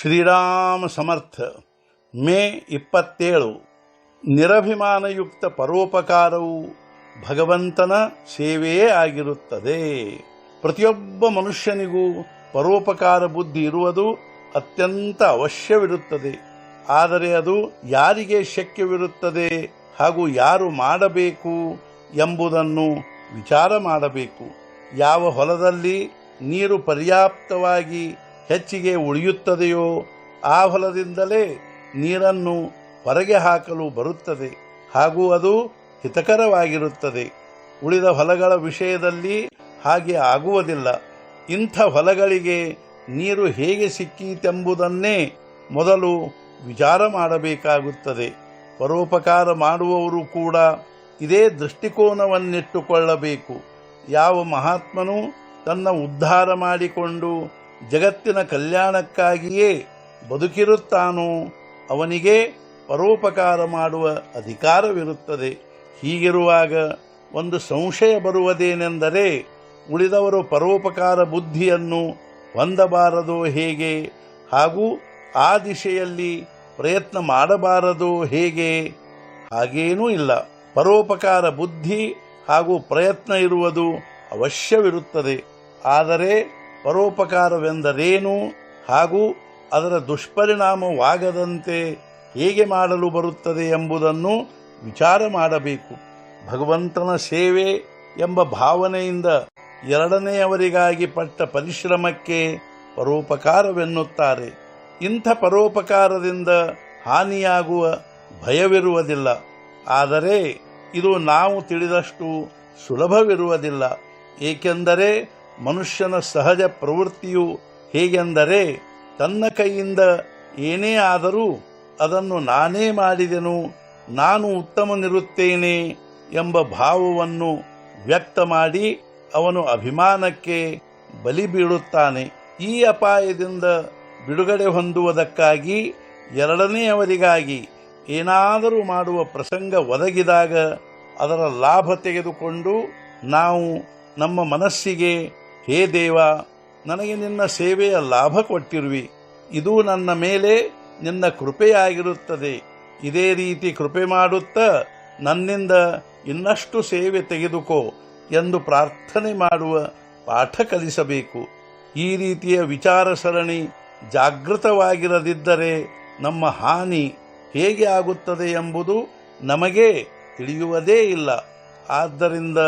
ಶ್ರೀರಾಮ ಸಮರ್ಥ ಮೇ ಇಪ್ಪತ್ತೇಳು. ನಿರಭಿಮಾನಯುಕ್ತ ಪರೋಪಕಾರವು ಭಗವಂತನ ಸೇವೆಯೇ ಆಗಿರುತ್ತದೆ. ಪ್ರತಿಯೊಬ್ಬ ಮನುಷ್ಯನಿಗೂ ಪರೋಪಕಾರ ಬುದ್ಧಿ ಇರುವುದು ಅತ್ಯಂತ ಅವಶ್ಯವಿರುತ್ತದೆ. ಆದರೆ ಅದು ಯಾರಿಗೆ ಶಕ್ಯವಿರುತ್ತದೆ ಹಾಗೂ ಯಾರು ಮಾಡಬೇಕು ಎಂಬುದನ್ನು ವಿಚಾರ ಮಾಡಬೇಕು. ಯಾವ ಹೊಲದಲ್ಲಿ ನೀರು ಪರ್ಯಾಪ್ತವಾಗಿ ಹೆಚ್ಚಿಗೆ ಉಳಿಯುತ್ತದೆಯೋ ಆ ಹೊಲದಿಂದಲೇ ನೀರನ್ನು ಹೊರಗೆ ಹಾಕಲು ಬರುತ್ತದೆ. ಹಾಗೂ ಅದು ಹಿತಕರವಾಗಿರುತ್ತದೆ. ಉಳಿದ ಹೊಲಗಳ ವಿಷಯದಲ್ಲಿ ಹಾಗೆ ಆಗುವುದಿಲ್ಲ. ಇಂಥ ಹೊಲಗಳಿಗೆ ನೀರು ಹೇಗೆ ಸಿಕ್ಕೀತೆಂಬುದನ್ನೇ ಮೊದಲು ವಿಚಾರ ಮಾಡಬೇಕಾಗುತ್ತದೆ. ಪರೋಪಕಾರ ಮಾಡುವವರು ಕೂಡ ಇದೇ ದೃಷ್ಟಿಕೋನವನ್ನಿಟ್ಟುಕೊಳ್ಳಬೇಕು. ಯಾವ ಮಹಾತ್ಮನು ತನ್ನ ಉದ್ಧಾರ ಮಾಡಿಕೊಂಡು ಜಗತ್ತಿನ ಕಲ್ಯಾಣಕ್ಕಾಗಿಯೇ ಬದುಕಿರುತ್ತಾನೋ ಅವನಿಗೆ ಪರೋಪಕಾರ ಮಾಡುವ ಅಧಿಕಾರವಿರುತ್ತದೆ. ಹೀಗಿರುವಾಗ ಒಂದು ಸಂಶಯ ಬರುವುದೇನೆಂದರೆ ಉಳಿದವರು ಪರೋಪಕಾರ ಬುದ್ಧಿಯನ್ನು ಹೊಂದಬಾರದೋ ಹೇಗೆ ಹಾಗೂ ಆ ದಿಶೆಯಲ್ಲಿ ಪ್ರಯತ್ನ ಮಾಡಬಾರದು ಹೇಗೆ ಹಾಗೇನೂ ಇಲ್ಲ. ಪರೋಪಕಾರ ಬುದ್ಧಿ ಹಾಗೂ ಪ್ರಯತ್ನ ಇರುವುದು ಅವಶ್ಯವಿರುತ್ತದೆ. ಆದರೆ ಪರೋಪಕಾರವೆಂದರೇನು ಹಾಗೂ ಅದರ ದುಷ್ಪರಿಣಾಮವಾಗದಂತೆ ಹೇಗೆ ಮಾಡಲು ಬರುತ್ತದೆ ಎಂಬುದನ್ನು ವಿಚಾರ ಮಾಡಬೇಕು. ಭಗವಂತನ ಸೇವೆ ಎಂಬ ಭಾವನೆಯಿಂದ ಎರಡನೆಯವರಿಗಾಗಿ ಪಟ್ಟ ಪರಿಶ್ರಮಕ್ಕೆ ಪರೋಪಕಾರವೆನ್ನುತ್ತಾರೆ. ಇಂಥ ಪರೋಪಕಾರದಿಂದ ಹಾನಿಯಾಗುವ ಭಯವಿರುವುದಿಲ್ಲ. ಆದರೆ ಇದು ನಾವು ತಿಳಿದಷ್ಟು ಸುಲಭವಿರುವುದಿಲ್ಲ. ಏಕೆಂದರೆ ಮನುಷ್ಯನ ಸಹಜ ಪ್ರವೃತ್ತಿಯು ಹೇಗೆಂದರೆ ತನ್ನ ಕೈಯಿಂದ ಏನೇ ಆದರೂ ಅದನ್ನು ನಾನೇ ಮಾಡಿದೆನು, ನಾನು ಉತ್ತಮನಿರುತ್ತೇನೆ ಎಂಬ ಭಾವವನ್ನು ವ್ಯಕ್ತ ಮಾಡಿ ಅವನು ಅಭಿಮಾನಕ್ಕೆ ಬಲಿ ಬೀಳುತ್ತಾನೆ. ಈ ಅಪಾಯದಿಂದ ಬಿಡುಗಡೆ ಹೊಂದುವುದಕ್ಕಾಗಿ ಎರಡನೆಯವರಿಗಾಗಿ ಏನಾದರೂ ಮಾಡುವ ಪ್ರಸಂಗ ಒದಗಿದಾಗ ಅದರ ಲಾಭ ತೆಗೆದುಕೊಂಡು ನಾವು ನಮ್ಮ ಮನಸ್ಸಿಗೆ ಹೇ ದೇವ, ನನಗೆ ನಿನ್ನ ಸೇವೆಯ ಲಾಭ ಕೊಟ್ಟಿರುವಿ. ಇದು ನನ್ನ ಮೇಲೆ ನಿನ್ನ ಕೃಪೆಯಾಗಿರುತ್ತದೆ. ಇದೇ ರೀತಿ ಕೃಪೆ ಮಾಡುತ್ತಾ ನನ್ನಿಂದ ಇನ್ನಷ್ಟು ಸೇವೆ ತೆಗೆದುಕೋ ಎಂದು ಪ್ರಾರ್ಥನೆ ಮಾಡುವ ಪಾಠ ಕಲಿಸಬೇಕು. ಈ ರೀತಿಯ ವಿಚಾರ ಸರಣಿ ಜಾಗೃತವಾಗಿರದಿದ್ದರೆ ನಮ್ಮ ಹಾನಿ ಹೇಗೆ ಆಗುತ್ತದೆ ಎಂಬುದು ನಮಗೆ ತಿಳಿಯುವುದೇ ಇಲ್ಲ. ಆದ್ದರಿಂದ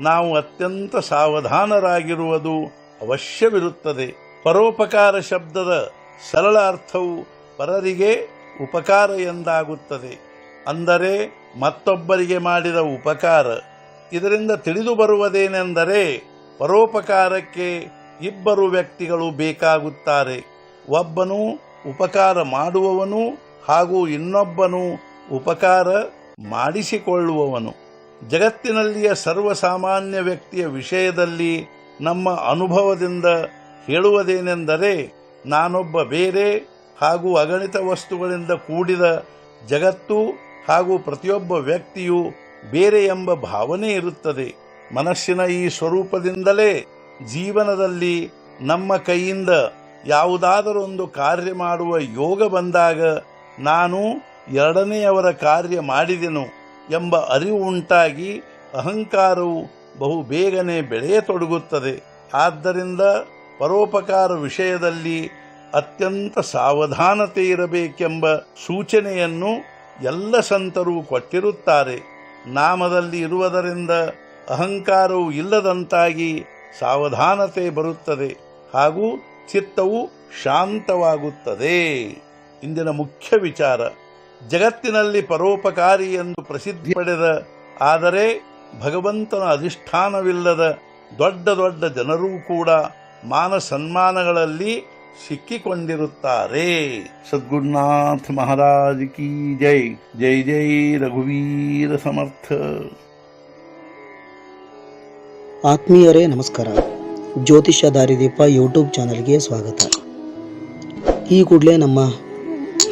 ನಾವು ಅತ್ಯಂತ ಸಾವಧಾನರಾಗಿರುವುದು ಅವಶ್ಯವಿರುತ್ತದೆ. ಪರೋಪಕಾರ ಶಬ್ದದ ಸರಳ ಅರ್ಥವು ಪರರಿಗೆ ಉಪಕಾರ ಎಂದಾಗುತ್ತದೆ. ಅಂದರೆ ಮತ್ತೊಬ್ಬರಿಗೆ ಮಾಡಿದ ಉಪಕಾರ. ಇದರಿಂದ ತಿಳಿದು ಬರುವುದೇನೆಂದರೆ ಪರೋಪಕಾರಕ್ಕೆ ಇಬ್ಬರು ವ್ಯಕ್ತಿಗಳು ಬೇಕಾಗುತ್ತಾರೆ. ಒಬ್ಬನು ಉಪಕಾರ ಮಾಡುವವನು ಹಾಗೂ ಇನ್ನೊಬ್ಬನು ಉಪಕಾರ ಮಾಡಿಸಿಕೊಳ್ಳುವವನು. ಜಗತ್ತಿನಲ್ಲಿಯ ಸರ್ವಸಾಮಾನ್ಯ ವ್ಯಕ್ತಿಯ ವಿಷಯದಲ್ಲಿ ನಮ್ಮ ಅನುಭವದಿಂದ ಹೇಳುವುದೇನೆಂದರೆ, ನಾನೊಬ್ಬ ಬೇರೆ ಹಾಗೂ ಅಗಣಿತ ವಸ್ತುಗಳಿಂದ ಕೂಡಿದ ಜಗತ್ತು ಹಾಗೂ ಪ್ರತಿಯೊಬ್ಬ ವ್ಯಕ್ತಿಯು ಬೇರೆ ಎಂಬ ಭಾವನೆ ಇರುತ್ತದೆ. ಮನಸ್ಸಿನ ಈ ಸ್ವರೂಪದಿಂದಲೇ ಜೀವನದಲ್ಲಿ ನಮ್ಮ ಕೈಯಿಂದ ಯಾವುದಾದರೊಂದು ಕಾರ್ಯ ಮಾಡುವ ಯೋಗ ಬಂದಾಗ, ನಾನು ಎರಡನೆಯವರ ಕಾರ್ಯ ಮಾಡಿದೆನು. ಎಂಬ ಅರಿವು ಉಂಟಾಗಿ ಅಹಂಕಾರವು ಬಹು ಬೇಗನೆ ಬೆಳೆಯತೊಡಗುತ್ತದೆ ಆದ್ದರಿಂದ ಪರೋಪಕಾರ ವಿಷಯದಲ್ಲಿ ಅತ್ಯಂತ ಸಾವಧಾನತೆ ಇರಬೇಕೆಂಬ ಸೂಚನೆಯನ್ನು ಎಲ್ಲ ಸಂತರು ಕೊಟ್ಟಿರುತ್ತಾರೆ. ನಾಮದಲ್ಲಿ ಇರುವುದರಿಂದ ಅಹಂಕಾರವು ಇಲ್ಲದಂತಾಗಿ ಸಾವಧಾನತೆ ಬರುತ್ತದೆ ಹಾಗೂ ಚಿತ್ತವು ಶಾಂತವಾಗುತ್ತದೆ. ಇಂದಿನ ಮುಖ್ಯ ವಿಚಾರ. ಜಗತ್ತಿನಲ್ಲಿ ಪರೋಪಕಾರಿ ಎಂದು ಪ್ರಸಿದ್ಧಿ ಪಡೆದ, ಆದರೆ ಭಗವಂತನ ಅಧಿಷ್ಠಾನವಿಲ್ಲದ ದೊಡ್ಡ ದೊಡ್ಡ ಜನರೂ ಕೂಡ ಮಾನ ಸನ್ಮಾನಗಳಲ್ಲಿ ಸಿಕ್ಕಿಕೊಂಡಿರುತ್ತಾರೆ. ಸದ್ಗುರುನಾಥ ಮಹಾರಾಜ್ ಕಿ ಜೈ. ಜೈ ಜೈ ರಘುವೀರ ಸಮರ್ಥ. ಆತ್ಮೀಯರೇ, ನಮಸ್ಕಾರ. ಜ್ಯೋತಿಷ್ಯ ದಾರಿದೀಪ ಯೂಟ್ಯೂಬ್ ಚಾನಲ್ಗೆ ಸ್ವಾಗತ. ಈ ಕೂಡಲೇ ನಮ್ಮ